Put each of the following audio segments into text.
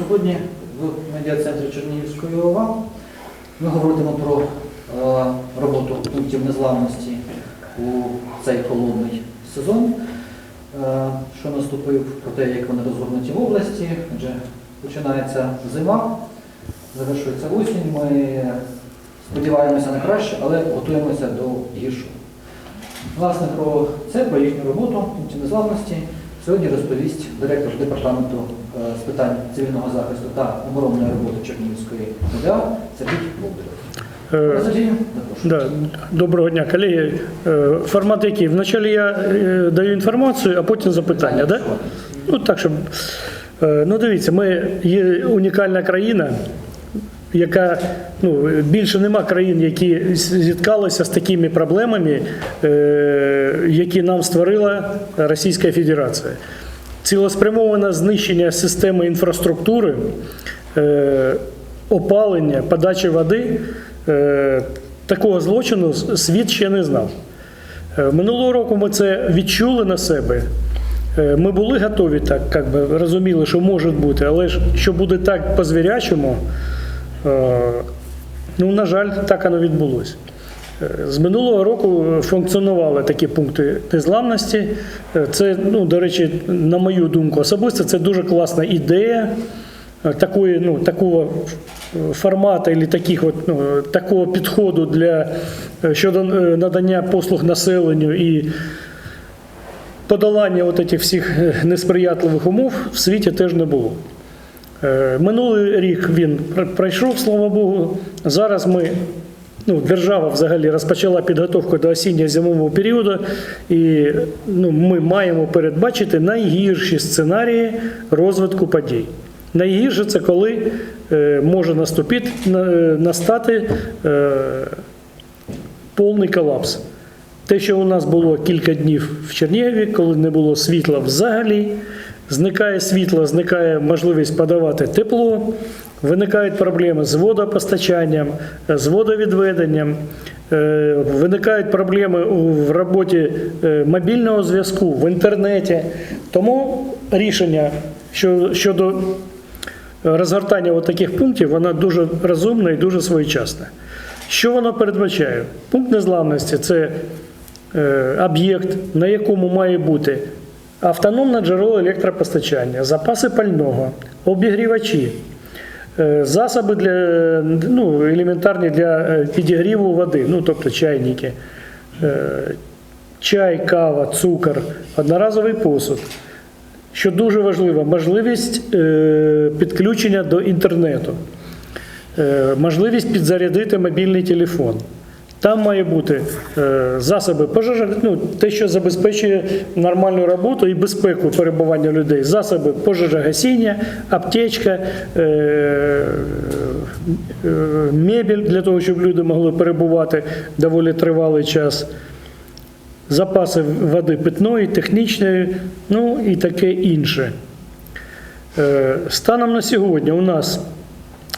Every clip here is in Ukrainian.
Сьогодні в медіа-центрі Чернігівської ОВА ми говоритимо про е, роботу пунктів незламності у цей холодний сезон, е, що наступив, про те, як вони розгорнуті в області, адже починається зима, завершується осінь. Ми сподіваємося на краще, але готуємося до гіршого. Власне, про це, про їхню роботу пунктів незламності сьогодні розповість директор департаменту е, з питань цивільного захисту та оборонної роботи Чернігівської МДА Сергій Болдиров. Е. Да, доброго дня, колеги. Е, Формат який? Вначалі я даю інформацію, а потім запитання, да? Ну так, щоб. Ну, дивіться, ми є унікальна країна, яка ну, більше нема країн, які зіткалися з такими проблемами, е, які нам створила Російська Федерація. Цілеспрямоване знищення системи інфраструктури, е, опалення, подачі води. е, Такого злочину світ ще не знав. Минулого року ми це відчули на себе. Ми були готові так, як би розуміли, що може бути, але що буде так по-звірячому, е, ну, на жаль, так воно відбулося. Е, З минулого року функціонували такі пункти незламності. Е, Це, ну, до речі, на мою думку особисто, це дуже класна ідея е, такої, ну, такого формату або таких от, ну, такого підходу для, е, щодо е, надання послуг населенню і подолання от всіх е, несприятливих умов в світі теж не було. Е, Минулий рік він пройшов, слава Богу. Зараз ми, ну, держава взагалі розпочала підготовку до осінньо-зимового періоду, і ну, ми маємо передбачити найгірші сценарії розвитку подій. Найгірше це коли е, може наступити, на- настати е, повний колапс. Те, що у нас було кілька днів в Чернігові, коли не було світла взагалі, зникає світло, зникає можливість подавати тепло, виникають проблеми з водопостачанням, з водовідведенням, е, виникають проблеми в роботі е, мобільного зв'язку, в інтернеті. Тому рішення щодо розгортання таких пунктів, вона дуже розумна і дуже своєчасна. Що воно передбачає? Пункт незламності це е, об'єкт, на якому має бути автономне джерело електропостачання, запаси пального, обігрівачі, е, засоби для, ну, елементарні для е, підігріву води, ну, тобто чайники, е, чай, кава, цукор, одноразовий посуд. Що дуже важливо, можливість підключення до інтернету, можливість підзарядити мобільний телефон. Там має бути е, засоби пожежа, ну, те, що забезпечує нормальну роботу і безпеку перебування людей, засоби пожежогасіння, аптечка, е, е, мебель для того, щоб люди могли перебувати доволі тривалий час запаси води питної, технічної, ну і таке інше. Станом на сьогодні у нас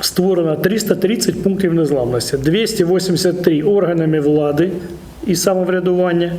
створено 330 пунктів незламності, 283 органами влади і самоврядування,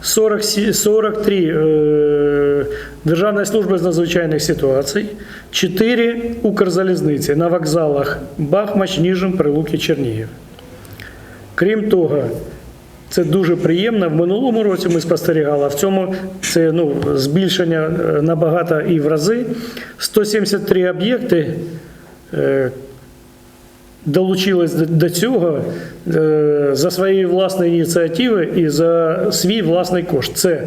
40, 43 е, Державної служби з надзвичайних ситуацій, 4 Укрзалізниці на вокзалах Бахмач, Ніжин, Прилуки, Чернігів. Крім того, це дуже приємно. В минулому році ми спостерігали, а в цьому це ну, збільшення е, набагато і в рази. 173 об'єкти долучились до- цього е, за свої власні ініціативи і за свій власний кошт. Це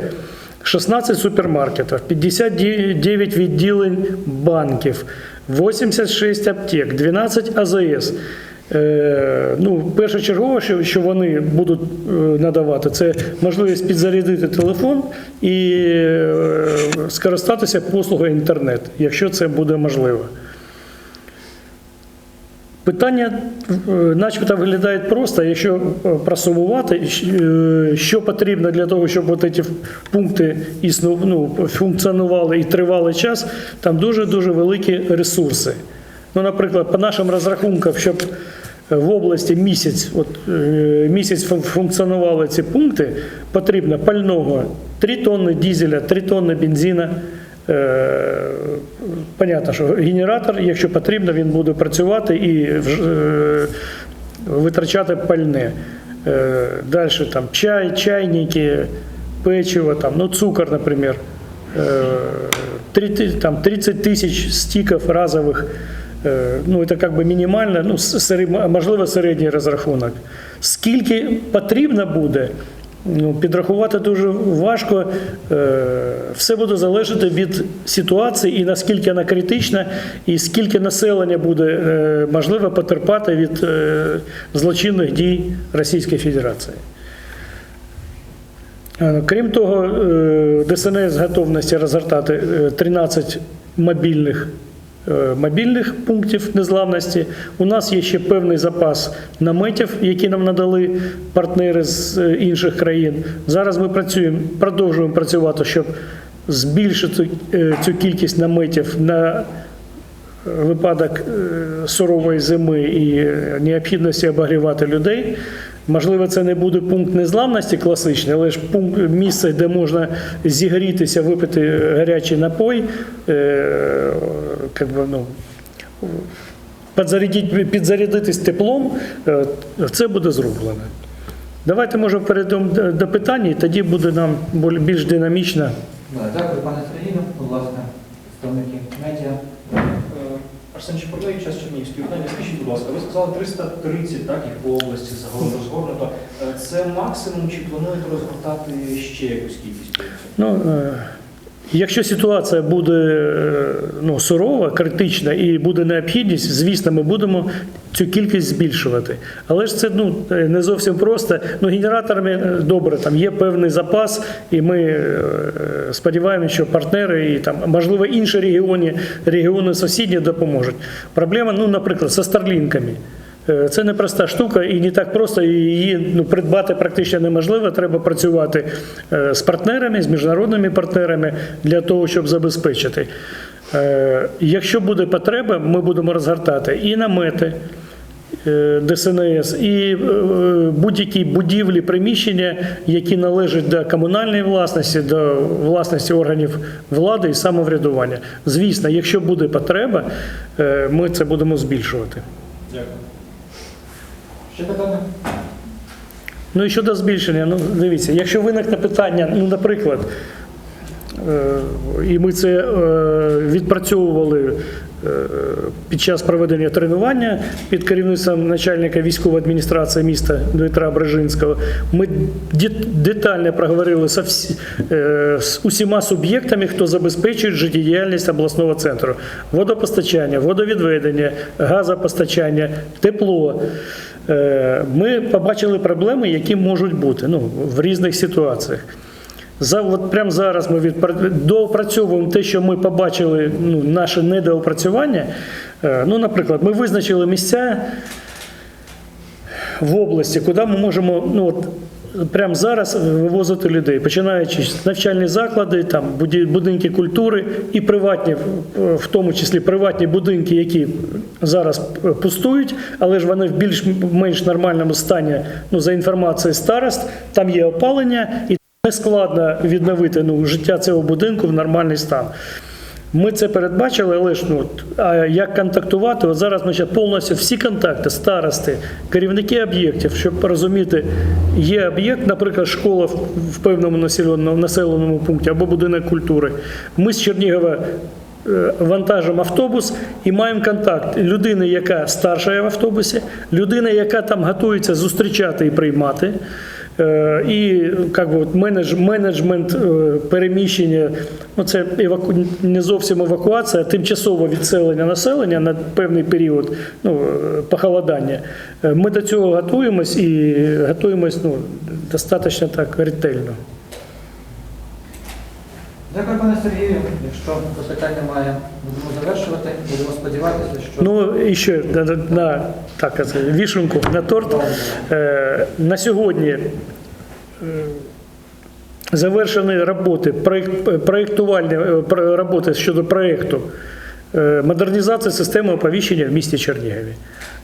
16 супермаркетів, 59 відділень банків, 86 аптек, 12 АЗС. Е, Ну, першочергово, що, що вони будуть е, надавати, це можливість підзарядити телефон і скористатися послугою інтернет, якщо це буде можливо. Питання, е, начебто, виглядає просто, якщо е, просумувати, е, що потрібно для того, щоб от ці пункти ну, функціонували і тривалий час, там дуже-дуже великі ресурси. Ну, наприклад, по нашим розрахункам, щоб в області місяць, от, місяць функціонували ці пункти, потрібно пального 3 тонни дізеля, 3 тонни бензина, Е, Понятно, що генератор, якщо потрібно, він буде працювати і е, витрачати пальне. Далі там чай, чайники, печиво, там, ну, цукор, наприклад. Е, три ти- там, 30 тисяч стиков разових. Е, Ну, це як би мінімально, ну, серед- можливо, середній розрахунок. Скільки потрібно буде, ну, підрахувати дуже важко. Е, Все буде залежати від ситуації і наскільки вона критична, і скільки населення буде е, можливо потерпати від е, злочинних дій Російської Федерації. Е, Крім того, ДСНС готовності розгортати е, 13 мобільних, мобільних пунктів незламності. У нас є ще певний запас наметів, які нам надали партнери з е, інших країн. Зараз ми працюємо, продовжуємо працювати, щоб збільшити е, цю кількість наметів на випадок е, сурової зими і е, необхідності обігрівати людей. Можливо, це не буде пункт незламності класичний, але ж пункт місце, де можна зігрітися, випити гарячий напой, е, как би, ну, підзарядитись теплом, е, це буде зроблено. Давайте, може, перейдемо до- питань, і тоді буде нам більш динамічно. Дякую, пане Сергію. Будь ласка, представники Арсен Чепурний, час Чернігівський. Питання, Скажіть, будь ласка, ви сказали 330, так, їх по області загалом розгорнуто. Е, Це максимум чи плануєте розгортати ще якусь кількість? Ну, е, якщо ситуація буде е, ну, сурова, критична і буде необхідність, звісно, ми будемо цю кількість збільшувати. Але ж це ну, е, не зовсім просто. Ну, генераторами е, добре, там є певний запас, і ми сподіваємося, що партнери і там, можливо, інші регіони, регіони сусідні допоможуть. Проблема, ну, наприклад, зі старлінками. Е, Це непроста штука і не так просто її ну, придбати практично неможливо. Треба працювати е, з партнерами, з міжнародними партнерами для того, щоб забезпечити. Е, Якщо буде потреба, ми будемо розгортати і намети. ДСНС і будь-які будівлі, приміщення, які належать до комунальної власності, до власності органів влади і самоврядування. Звісно, якщо буде потреба, ми це будемо збільшувати. Дякую. Ще питання? Ну і щодо збільшення, ну дивіться, якщо виникне питання, ну, наприклад, е, і ми це е, відпрацьовували під час проведення тренування під керівництвом начальника військової адміністрації міста Дмитра Брежинського, ми детально проговорили е, з усіма суб'єктами, хто забезпечує життєдіяльність обласного центру: водопостачання, водовідведення, газопостачання, тепло. Е, Ми побачили проблеми, які можуть бути ну, в різних ситуаціях. За, от прямо зараз ми відпра- доопрацьовуємо те, що ми побачили, ну, наше недоопрацювання. Е, Ну, наприклад, ми визначили місця в області, куди ми можемо ну, от, прямо зараз вивозити людей, починаючи з навчальні заклади, там, будинки культури і приватні, в- в тому числі приватні будинки, які зараз пустують, але ж вони в більш-менш нормальному стані, ну, за інформацією старост, там є опалення і не складно відновити ну, життя цього будинку в нормальний стан. Ми це передбачили, але ж ну, а як контактувати? От зараз ми ще повністю всі контакти, старости, керівники об'єктів, щоб розуміти, є об'єкт, наприклад, школа в, в певному населеному, населеному пункті або будинок культури. Ми з Чернігова е, вантажимо автобус і маємо контакт людини, яка старша в автобусі, людина, яка там готується зустрічати і приймати. Е, І как би, менедж, менеджмент е, переміщення, ну це еваку... не зовсім евакуація, а тимчасове відселення населення на певний період ну, е, похолодання. Ми до цього готуємось і готуємось ну, достатньо так ретельно. Дякую, пане Сергію. Якщо запитань немає, будемо завершувати. Будемо сподіватися, що Ну і ще на, на, на так, вішенку на торт. Е, на сьогодні е, завершені роботи, проєкт, проєктувальні е, роботи щодо проєкту е, модернізації системи оповіщення в місті Чернігові.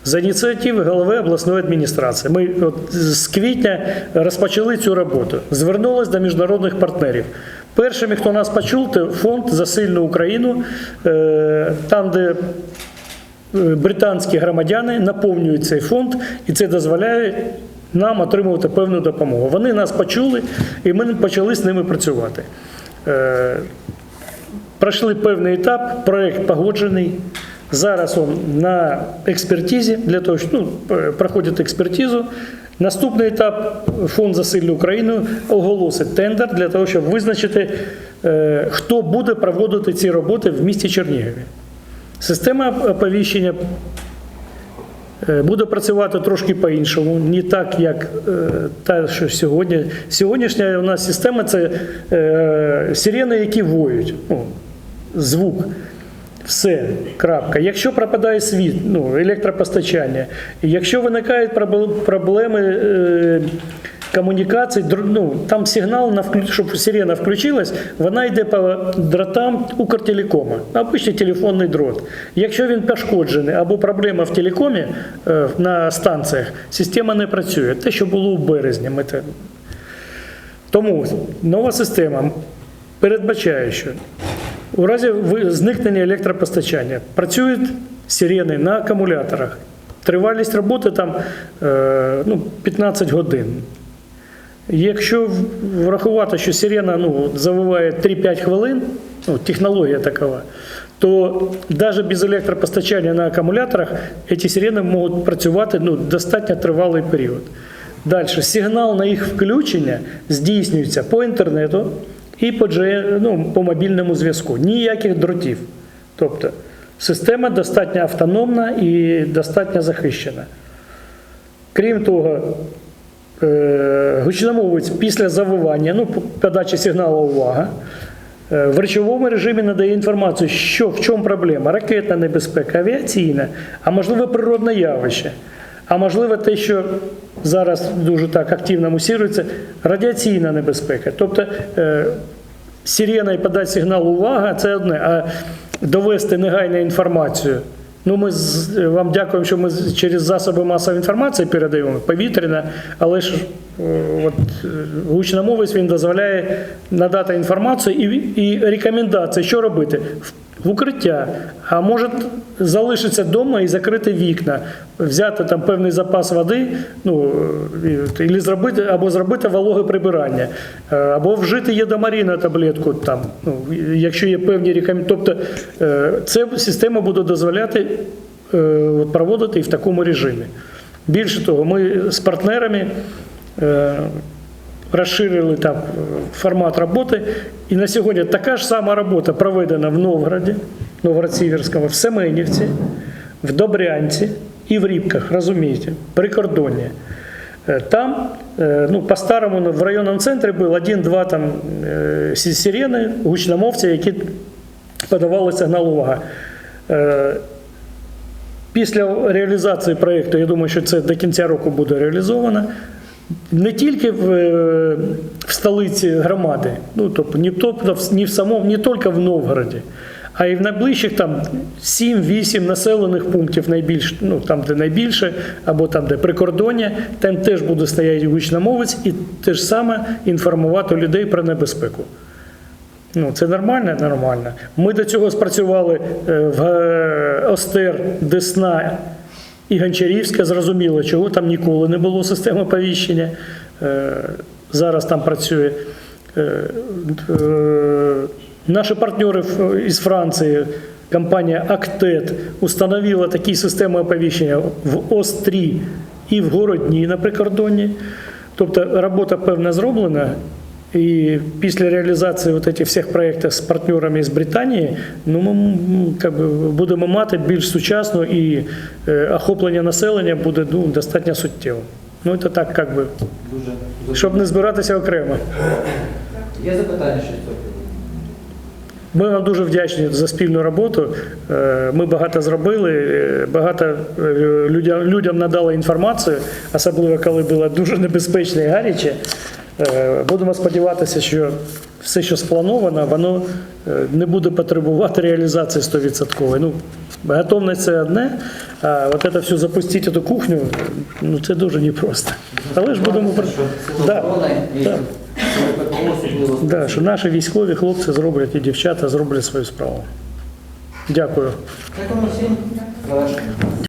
За ініціативи голови обласної адміністрації. Ми от з квітня розпочали цю роботу. Звернулись до міжнародних партнерів. Першими, хто нас почув, це фонд за сильну Україну, е, там, де е, британські громадяни наповнюють цей фонд, і це дозволяє нам отримувати певну допомогу. Вони нас почули, і ми почали з ними працювати. Е, Пройшли певний етап, проект погоджений. Зараз він на експертизі, для того, що ну, проходить експертизу. Наступний етап фонд за Україну оголосить тендер для того, щоб визначити, е, хто буде проводити ці роботи в місті Чернігові. Система оповіщення е, буде працювати трошки по-іншому, не так, як е, та, що сьогодні. Сьогоднішня у нас система це сирени, які воють. Звук. Все, крапка. Якщо пропадає світ, ну, електропостачання, якщо виникають проблеми е, комунікацій, др- ну, там сигнал, на вклю- щоб сирена включилась, вона йде по дротам Укртелекома, обичний телефонний дрот. Якщо він пошкоджений або проблема в телекомі е, на станціях, система не працює. Те, що було у березні. Ми те... Тому нова система передбачає, що у разі зникнення електропостачання працюють сирени на акумуляторах. Тривалість роботи там е, ну, 15 годин. Якщо врахувати, що сирена ну, завиває 3-5 хвилин, ну, технологія такова, то навіть без електропостачання на акумуляторах ці сирени можуть працювати ну, достатньо тривалий період. Далі, сигнал на їх включення здійснюється по інтернету і по, ну, по мобільному зв'язку. Ніяких дротів. Тобто система достатньо автономна і достатньо захищена. Крім того, е, гучномовець після завивання, ну, подачі сигналу увага, е, в речовому режимі надає інформацію, що в чому проблема, ракетна небезпека, авіаційна, а можливо природне явище, а можливо те, що зараз дуже так активно мусірується, радіаційна небезпека. Тобто е, сирена і подати сигнал увага це одне, а довести негайну інформацію. Ну, ми вам дякуємо, що ми через засоби масової інформації передаємо повітряна, але ж е, от, е, гучномовець він дозволяє надати інформацію і, і рекомендації, що робити в, укриття. А може залишитися вдома і закрити вікна, взяти там певний запас води, ну і, і зробити або зробити вологе прибирання, е, або вжити єдомаріна таблетку, там, ну, якщо є певні рекомендації. Тобто е, це система буде дозволяти е, проводити і в такому режимі. Більше того, ми з партнерами розширили там е, формат роботи, і на сьогодні така ж сама робота проведена в Новгороді, Новгород-Сіверському, в Семенівці, в Добрянці і в Рібках, розумієте, прикордонні. Е, Там, е, ну, по-старому, в районному центрі був один-два там сирени, гучномовці, які подавали сигнал увага. Після реалізації проєкту, я думаю, що це до кінця року буде реалізовано. Не тільки в, е, в столиці громади, ну тобто не, тобто, не в самому, не тільки в Новгороді, а й в найближчих там 7-8 населених пунктів найбільш, ну там, де найбільше, або там, де прикордоння, там теж буде стояти гучномовець і те ж саме інформувати людей про небезпеку. Ну, це нормально? Нормально. Ми до цього спрацювали е, в е, Остер, Десна і Гончарівська. Зрозуміло, чого там ніколи не було системи оповіщення. Е, Зараз там працює. Е, е, Наші партнери із Франції, компанія Актет, установила такі системи оповіщення в Острі і в Городні на прикордонні. Тобто робота певна зроблена. І після реалізації вот этих всіх проєктів з партнерами з Британії, ну ми как би, будемо мати більш сучасну і е, охоплення населення буде ну, достатньо суттєвим. Ну, це так, как би, щоб не збиратися окремо. Є запитання приводу? Ми вам дуже вдячні за спільну роботу. Е, Ми багато зробили, е, багато людям, людям надали інформацію, особливо коли було дуже небезпечно і гаряче. Е, Будемо сподіватися, що все, що сплановано, воно е, не буде потребувати реалізації 100%. Ну, готовність це одне, а от це все запустити цю кухню, ну це дуже непросто. Але ж будемо. Да, да. Да, що наші військові хлопці зроблять і дівчата зроблять свою справу. Дякую.